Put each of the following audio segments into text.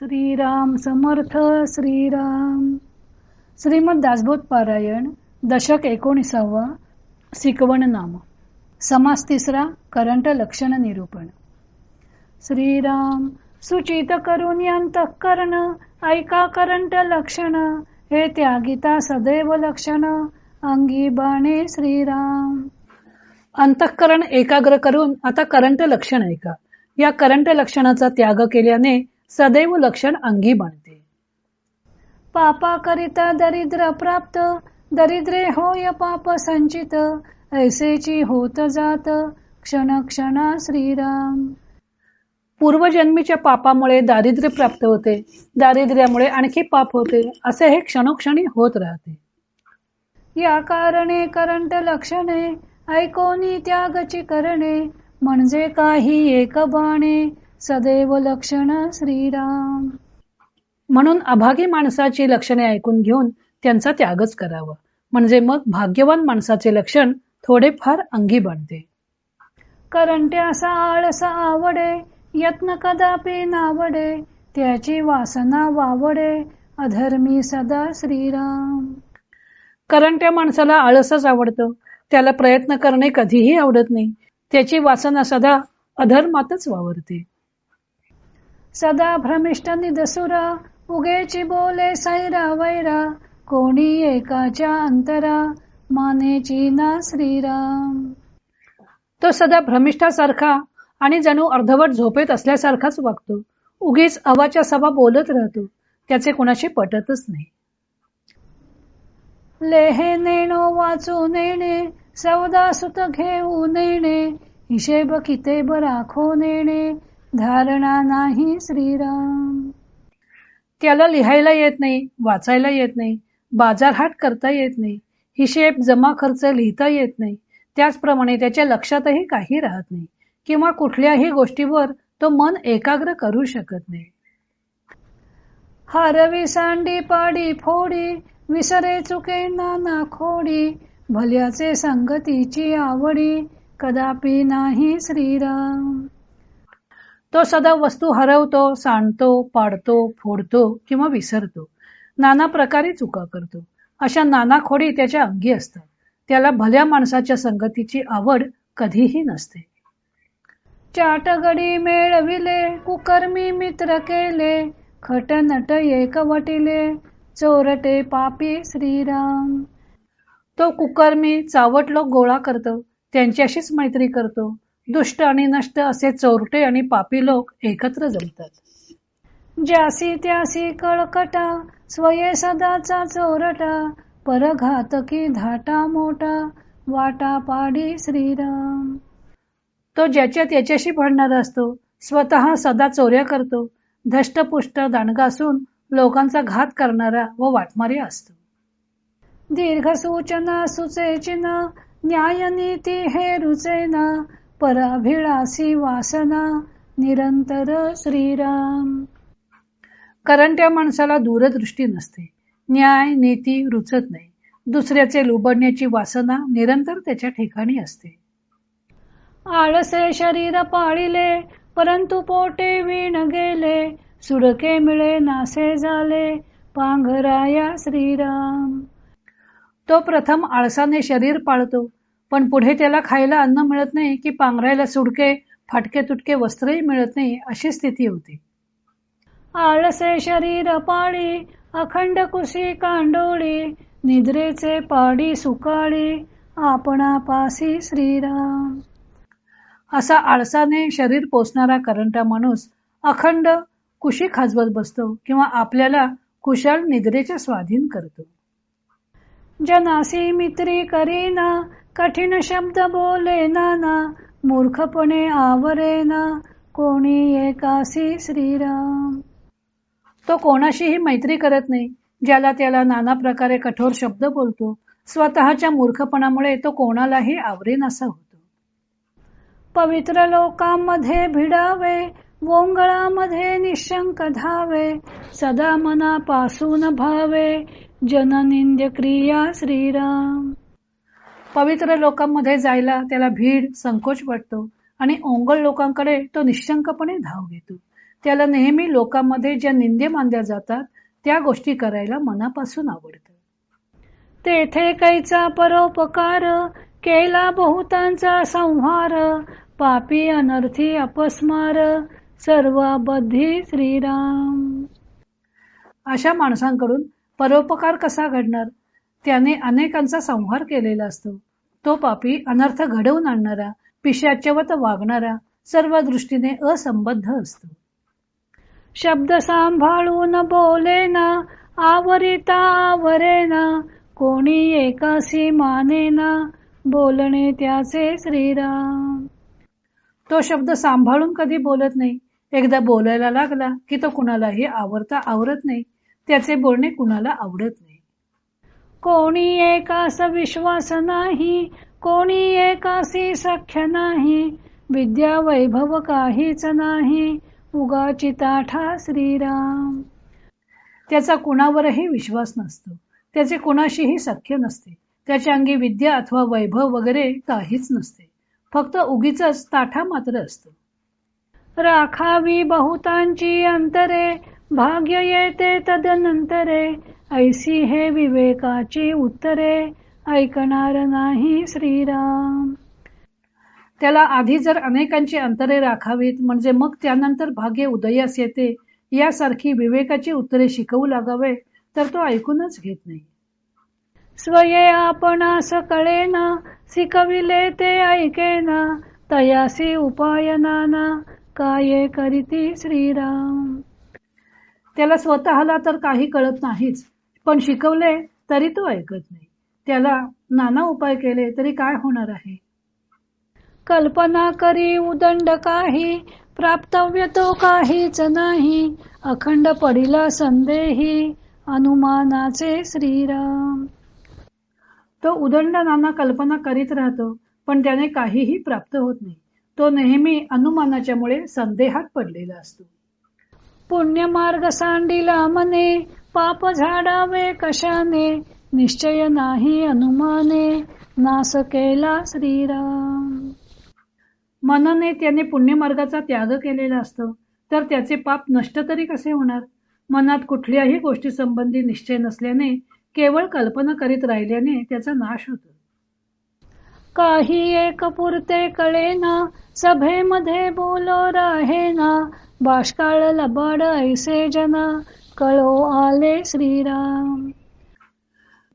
श्रीराम समर्थ श्रीराम. श्रीमद दासबोध पारायण दशक एकोणीसावा शिकवण नाम. समास तिसरा करंट लक्षण निरूपण. श्रीराम सुचित करून अंतःकरण ऐका करंट लक्षण हे त्यागिता सदैव लक्षण अंगी बाणे श्रीराम. अंतःकरण एकाग्र करून आता करंट लक्षण ऐका. या करंट लक्षणाचा त्याग केल्याने सदैव लक्षण अंगी बाणते पापा करिता दरिद्र प्राप्त दरिद्रे होय पाप संचित ऐसेची होत जात क्षण क्षणा श्रीराम. पूर्वजन्मीच्या पापामुळे दारिद्र्य प्राप्त होते दारिद्र्यामुळे आणखी पाप होते असे हे क्षणोक्षणी होत राहते. या कारणे करंट लक्षणे ऐकोनी त्यागची करणे म्हणजे काही एक बाणे सदैव लक्षण श्रीराम. म्हणून अभागी माणसाची लक्षणे ऐकून घेऊन त्यांचा त्यागच करावा. म्हणजे मग भाग्यवान माणसाचे लक्षण थोडेफार अंगी बनते. करंट्यासा आळस आवडे यत्न कदापि नावडे त्याची वासना वावडे अधर्मी सदा श्रीराम. करंट्या माणसाला आळसच आवडतं. त्याला प्रयत्न करणे कधीही आवडत नाही. त्याची वासना सदा अधर्मातच वावरते. सदा भ्रमिष्ट निदसुरा उगेची बोले सैरा वैरा कोणी एकाच्या अंतरा मानेची ना श्रीराम. तो सदा भ्रमिष्ठासारखा आणि जणू अर्धवट झोपेत असल्यासारखाच वागतो. उगीच अवाच्या सभा बोलत राहतो. त्याचे कुणाशी पटतच नाही. लेहे नेणो वाचू नेणे सौदा सुत घेऊ नेणे हिशेब कितेब राखो नेणे धारणा नाही श्रीराम. त्याला लिहायला येत नाही वाचायला येत नाही बाजारहाट करता येत नाही हिशेब जमा खर्च लिहिता येत नाही. त्याचप्रमाणे त्याच्या लक्षातही काही राहत नाही किंवा कुठल्याही गोष्टीवर तो मन एकाग्र करू शकत नाही. हरवी सांडी पाडी फोडी विसरे चुके नाना खोडी भल्याचे संगतीची आवडी कदापि नाही श्रीराम. तो सदा वस्तू हरवतो सांडतो पाडतो फोडतो किंवा विसरतो. नाना प्रकारे चुका करतो. अशा नाना खोडी त्याच्या अंगी असतात. त्याला भल्या माणसाच्या संगतीची आवड कधीही नसते. चाटगडी मेळविले कुकर्मी मित्र केले खट नट एकवटिले चोरटे पापी श्रीराम. तो कुकर्मी चावट लोक गोळा करतो त्यांच्याशीच मैत्री करतो दुष्ट आणि नष्ट असे चोरटे आणि पापी लोक एकत्र जमतात. ज्यासी त्यासी कळकटा स्वये सदाचा चोरटा परघातकी धाटा मोठा वाटा पाडी श्रीराम. तो ज्याच्या त्याच्याशी भांडणारा असतो स्वतः सदा चोऱ्या करतो धष्टपुष्ट दांडगा असून लोकांचा घात करणारा व वाटमारी असतो. दीर्घ सूचना सुचेचिना न्याय नीती हे रुचेना पराभिळासी वासना निरंतर श्रीराम. कारण त्या माणसाला दूरदृष्टी नसते. न्याय नीती रुचत नाही. दुसऱ्याचे लुबडण्याची वासना निरंतर त्याच्या ठिकाणी असते. आळसे शरीर पाळिले परंतु पोटे विण गेले. सुडके मिळे नासे झाले. पांघराया श्रीराम. तो प्रथम आळसाने शरीर पाळतो. पण पुढे त्याला खायला अन्न मिळत नाही की पांघरायला सुडके फाटके तुटके वस्त्रही मिळत नाही अशी स्थिती होती. आळसे शरीर पाळी अखंड कुशी कांडोळी निद्रेचे पाडी सुकाळी आपणापासी श्रीराम. असा आळसाने शरीर पोचणारा करंटा माणूस अखंड कुशी खाजवत बसतो किंवा आपल्याला कुशाल निद्रेचे स्वाधीन करतो. जनासी मित्री करीना कठीण शब्द बोले नाना मूर्खपणे आवरेना कोणी एकासी श्रीराम. तो कोणाशीही मैत्री करत नाही ज्याला त्याला नाना प्रकारे कठोर शब्द बोलतो. स्वतःच्या मूर्खपणामुळे तो कोणालाही आवरेनासा होतो. पवित्र लोकांमध्ये भिडावे वोंगळामध्ये निशंक धावे सदा मनापासून भावे जननिंद्य क्रिया श्रीराम. पवित्र लोकांमध्ये जायला त्याला भीड संकोच वाटतो आणि ओंगळ लोकांकडे तो निशंकपणे धाव घेतो. त्याला नेहमी लोकांमध्ये ज्या निंदे मानल्या जातात त्या गोष्टी करायला मनापासून आवडतं. तेथे कैचा परोपकार केला बहुतांचा संहार पापी अनर्थी अपस्मार सर्व बद्धी श्रीराम. अशा माणसांकडून परोपकार कसा घडणार? त्याने अनेकांचा संहार केलेला असतो. तो पापी अनर्थ घडवून आणणारा पिशाच्यवत वागणारा सर्व दृष्टीने असंबद्ध असतो. शब्द सांभाळून बोलेना आवरिता आवरेना कोणी एकासी मानेना बोलणे त्याचे श्रीराम. तो शब्द सांभाळून कधी बोलत नाही. एकदा बोलायला लागला की तो कुणालाही आवरता आवरत नाही. त्याचे बोलणे कुणाला आवडत नाही. कोणी एकास विश्वास नाही कोणी एकासी सख्य नाही. विद्या वैभव काहीच नाही. उगाची ताठा श्रीराम. त्याचा कुणावरही विश्वास नसतो. त्याचे कुणाशीही सख्य नसते. त्याच्या अंगी विद्या अथवा वैभव वगैरे काहीच नसते. फक्त उगीच ताठा मात्र असतो. राखावी बहुतांची अंतरे भाग्य येते तदनंतरे ऐसी हे विवेकाची उत्तरे ऐकणार नाही श्रीराम. त्याला आधी जर अनेकांची अंतरे राखावीत म्हणजे मग त्यानंतर भाग्य उदयास येते यासारखी विवेकाची उत्तरे शिकवू लागावे तर तो ऐकूनच घेत नाही. स्वये आपणास कळेना शिकविले ते ऐकेना तयासी उपायनाना काय करीती श्रीराम? त्याला स्वतःला तर काही कळत नाहीच पण शिकवले तरी तो ऐकत नाही. त्याला नाना उपाय केले तरी काय होणार आहे? कल्पना करी उदंड काही प्राप्तव्य तो काहीच नाही. अखंड पडिला संदेही अनुमानाचे श्रीराम. तो उदंड नाना कल्पना करीत राहतो पण त्याने काहीही प्राप्त होत नाही. तो नेहमी अनुमानाच्या मुळे संदेहात पडलेला असतो. पुण्य मार्ग सांडिला मने पाप झाडावे कशाने निश्चय नाही अनुमाने नास केला श्रीराम. मनने त्याने पुण्यमार्गाचा त्याग केलेला असतो तर त्याचे पाप नष्ट तरी कसे होणार? मनात कुठल्याही गोष्टी संबंधी निश्चय नसल्याने केवळ कल्पना करीत राहिल्याने त्याचा नाश होतो. काही एक पुरते कळेना सभेमध्ये बोलो राहेना बाष्काळ लबाड ऐसे जना कळो आले श्रीराम.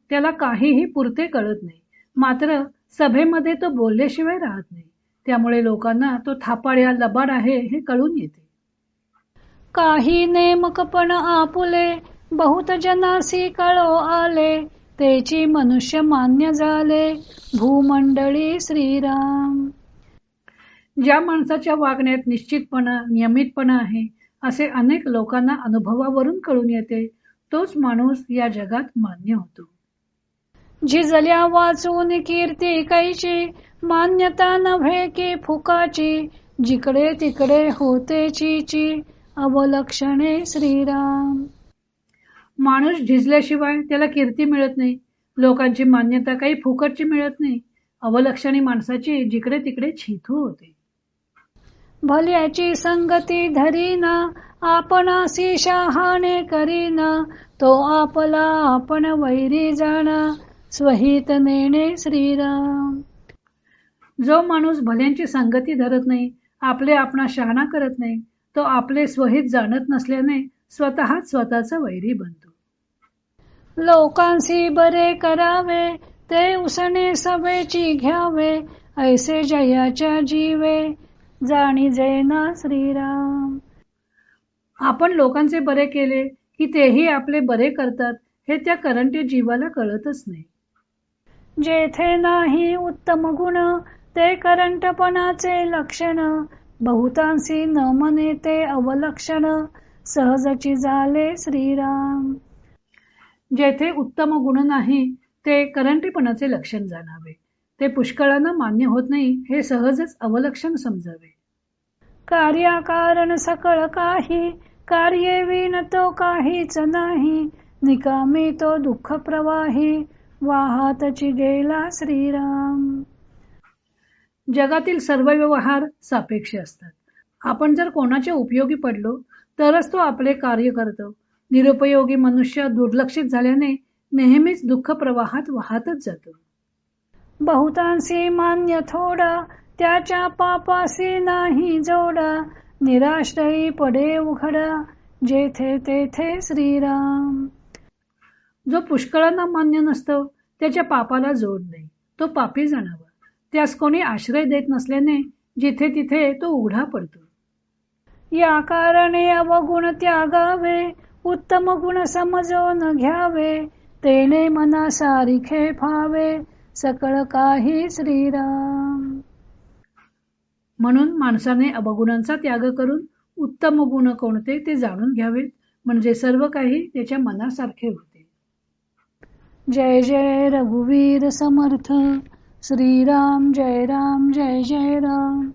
त्याला काहीही पुरते कळत नाही. मात्र सभेमध्ये तो बोलल्याशिवाय राहत नाही. त्यामुळे लोकांना तो थापाड्या लबाड आहे हे कळून येते. काही नेमकपण आपुले बहुत जनासी कळो आले तेची मनुष्य मान्य झाले भूमंडळी श्रीराम. ज्या माणसाच्या वागण्यात निश्चितपणा नियमितपणा आहे असे अनेक लोकांना अनुभवावरून कळून येते तोच माणूस या जगात मान्य होतो. झिजल्या वाचून कीर्ती कैची मान्यता नव्हे की फुकाची जिकडे तिकडे होते चीची अवलक्षणे श्रीराम. माणूस झिजल्याशिवाय त्याला कीर्ती मिळत नाही लोकांची मान्यता काही फुकटची मिळत नाही अवलक्षणी माणसाची जिकडे तिकडे छिथू होते. भल्याची संगती धरीना आपणासी शहाणे करीना तो आपला आपण वैरी जाणा स्वहित नेणे श्रीराम. जो माणूस भल्यांची संगती धरत नाही आपले आपणा शहाणा करत नाही तो आपले स्वहित जाणत नसल्याने स्वतःच स्वतःचा वैरी बनतो. लोकांशी बरे करावे ते उसने सवेची घ्यावे ऐसे जयाच्या जीवे जाणी जयना श्रीराम. आपण लोकांचे बरे केले की तेही आपले बरे करतात हे त्या करंटी जीवाला कळतच नाही. जेथे नाही उत्तम गुण ते करंटपणाचे लक्षण. बहुतांशी न मने ते अवलक्षण. सहजची झाले श्रीराम. जेथे उत्तम गुण नाही ते करंटीपणाचे लक्षण जाणावे. ते पुष्कळांना मान्य होत नाही हे सहजच अवलक्षण समजावे. कार्याकारण सकळ काही कार्ये विन तो काहीच नाही. निकामी तो दुःख प्रवाही वाहातची गेला श्रीराम. जगातील सर्व व्यवहार सापेक्ष असतात. आपण जर कोणाचे उपयोगी पडलो तरच तो आपले कार्य करतो. निरुपयोगी मनुष्य दुर्लक्षित झाल्याने नेहमीच दुःख प्रवाहात वाहतच जातो. बहुतांशी मान्य थोडा त्याच्या पापासी नाही जोडा निराश्रयी पडे उघडा जेथे तेथे श्रीराम. जो पुष्कळांना मान्य नसतो त्याच्या पापाला जोड नाही तो पापी जाणावा त्यास कोणी आश्रय देत नसल्याने जिथे तिथे तो उघडा पडतो. या कारणे अवगुण त्यागावे उत्तम गुण समजून घ्यावे तेने मना सारिखे फावे. सकळ काही श्रीराम. म्हणून माणसाने अवगुणांचा त्याग करून उत्तम गुण कोणते ते जाणून घ्यावेत म्हणजे सर्व काही त्याच्या मनासारखे होते. जय जय रघुवीर समर्थ. श्रीराम जय राम जय जय राम.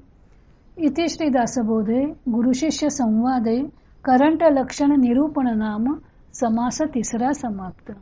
इति श्री दासबोधे गुरुशिष्य संवादे करंट लक्षण निरूपण नाम समास तिसरा समाप्त.